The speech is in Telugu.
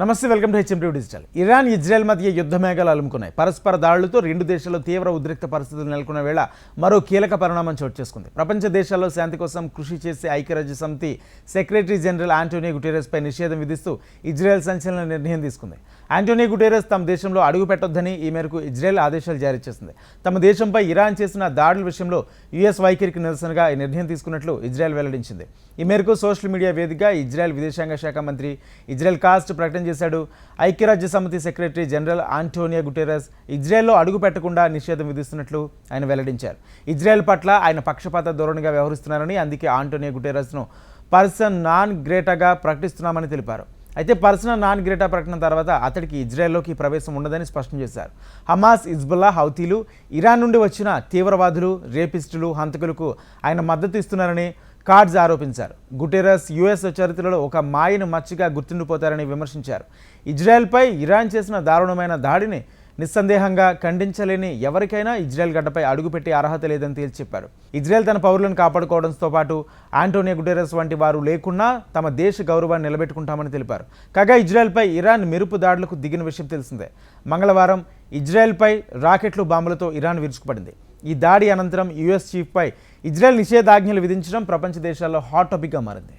నమస్తే welcome to HMT digital. Iran Israel మధ్య యుద్ధ మేఘాలు అలుముకున్నాయి. పరస్పర దాడులతో రెండు దేశాల్లో తీవ్ర ఉద్రిక్త పరిస్థితులు నెలకొన్న వేళ మరో కీలక పరిణామం చోటు చేసుకుంది. ప్రపంచ దేశాల్లో శాంతి కోసం కృషి చేసే ఐక్యరాజ్య సమితి సెక్రటరీ జనరల్ ఆంటోనియో గుటెరస్ పై నిషేధం విధిస్తూ ఇజ్రాయెల్ సంచలన నిర్ణయం తీసుకుంది. ఆంటోనియో గుటెరస్ తమ దేశంలో అడుగు పెట్టొద్దని ఈ మేరకు ఇజ్రాయెల్ ఆదేశాలు జారీ చేసింది. తమ దేశంపై ఇరాన్ చేసిన దాడుల విషయంలో యుఎస్ వైఖరికి నిరసనగా ఈ నిర్ణయం తీసుకున్నట్లు ఇజ్రాయెల్ వెల్లడించింది. ఈ మేరకు సోషల్ మీడియా వేదికగా ఇజ్రాయెల్ విదేశాంగ శాఖ మంత్రి ఇజ్రాయెల్ కాస్ట్ ప్రకటన చేశాడు. ఐక్యరాజ్య సమితి సెక్రటరీ జనరల్ ఆంటోనియో గుటెరస్ ఇజ్రాయెల్లో అడుగు పెట్టకుండా నిషేధం విధిస్తున్నట్లు ఆయన వెల్లడించారు. ఇజ్రాయెల్ పట్ల ఆయన పక్షపాత ధోరణిగా వ్యవహరిస్తున్నారని అందుకే ఆంటోనియో గుటెరస్ను పర్సన్ నాన్ గ్రేటాగా ప్రకటిస్తున్నామని తెలిపారు. అయితే పర్సనల్ నాన్ గ్రేటా ప్రకటన తర్వాత అతడికి ఇజ్రాయెల్లోకి ప్రవేశం ఉండదని స్పష్టం చేశారు. హమాస్ ఇజ్బుల్లా హౌతీలు ఇరాన్ నుండి వచ్చిన తీవ్రవాదులు రేపిస్టులు హంతకులకు ఆయన మద్దతు ఇస్తున్నారని కార్డ్స్ ఆరోపించారు. గుటెరస్ యుఎస్ చరిత్రలో ఒక మాయను మచ్చిగా గుర్తుండిపోతారని విమర్శించారు. ఇజ్రాయెల్పై ఇరాన్ చేసిన దారుణమైన దాడిని నిస్సందేహంగా ఖండించలేని ఎవరికైనా ఇజ్రాయెల్ గడ్డపై అడుగుపెట్టే అర్హత లేదని తేల్చి చెప్పారు. ఇజ్రాయెల్ తన పౌరులను కాపాడుకోవడంతో పాటు ఆంటోనియో గుటెరస్ వంటి వారు లేకున్నా తమ దేశ గౌరవాన్ని నిలబెట్టుకుంటామని తెలిపారు. కాగా ఇజ్రాయెల్పై ఇరాన్ మెరుపు దాడులకు దిగిన విషయం తెలిసిందే. మంగళవారం ఇజ్రాయెల్పై రాకెట్లు బాంబులతో ఇరాన్ విరుచుకుపడింది. ఈ దాడి అనంతరం యుఎస్ చీఫ్పై ఇజ్రాయెల్ నిషేధాజ్ఞలు విధించడం ప్రపంచ దేశాల్లో హాట్ టాపిక్గా మారింది.